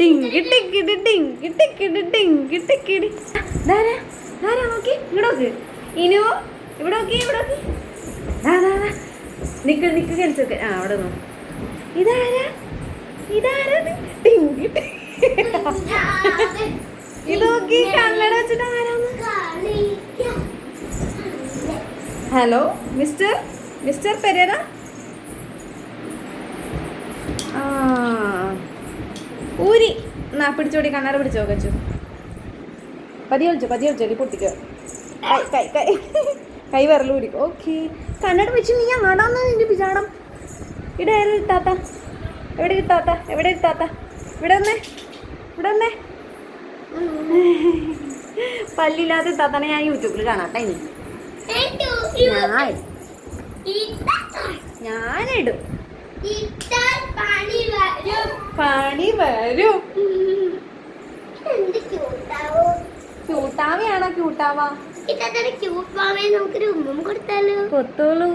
ടിങ്കി ടിക്കിടി ടിങ്കി ടിക്കിടി ടിങ്കി ടിക്കിടി. ധാരാ ധാരാ നോക്കി ഇവിടെ നോക്ക്. ഇനു ഇവിടെ നോക്കി ഇവിടെ നോക്കി. നിക്ക് നിക്ക് കളിച്ചൊക്കെ ആ അവിടെ നോക്ക്. ഇതാരാ? ഇതാരാ ടിങ്കി ഇത് നോക്കി കണ്ണട വെച്ചിട്ട് ആരാന്ന്? ഹലോ മിസ്റ്റർ മിസ്റ്റർ പെരേര ആ ഊരി. എന്നാ പിടിച്ചോടി കണ്ണാറ് പിടിച്ചോ കച്ചു. പതിയെ വിളിച്ചോ പതിയെ വിളിച്ചോ പൊട്ടിക്കോ. കൈ കൈ കൈ. ഓക്കെ. കണ്ണട വെച്ച് നീ ആടാന്ന് നിന്റെ പിജാടം ഇവിടെ ആരും ഇട്ടാത്ത എവിടെ കിട്ടാത്ത എവിടെ കിട്ടാത്ത ഇവിടെ വന്നേ. ഇവിടെ വന്നേ. പല്ലില്ലാത്ത താത്തനെ ഞാൻ യൂട്യൂബിൽ കാണാട്ടെ ഇനി. ഞാൻ ഞാനിടും പണി വരും. ക്യൂട്ടാവയാണോ ക്യൂട്ടാവാ നമുക്കൊരു ഉമ്മ കൊടുത്താലോ. കൊത്തോളൂ.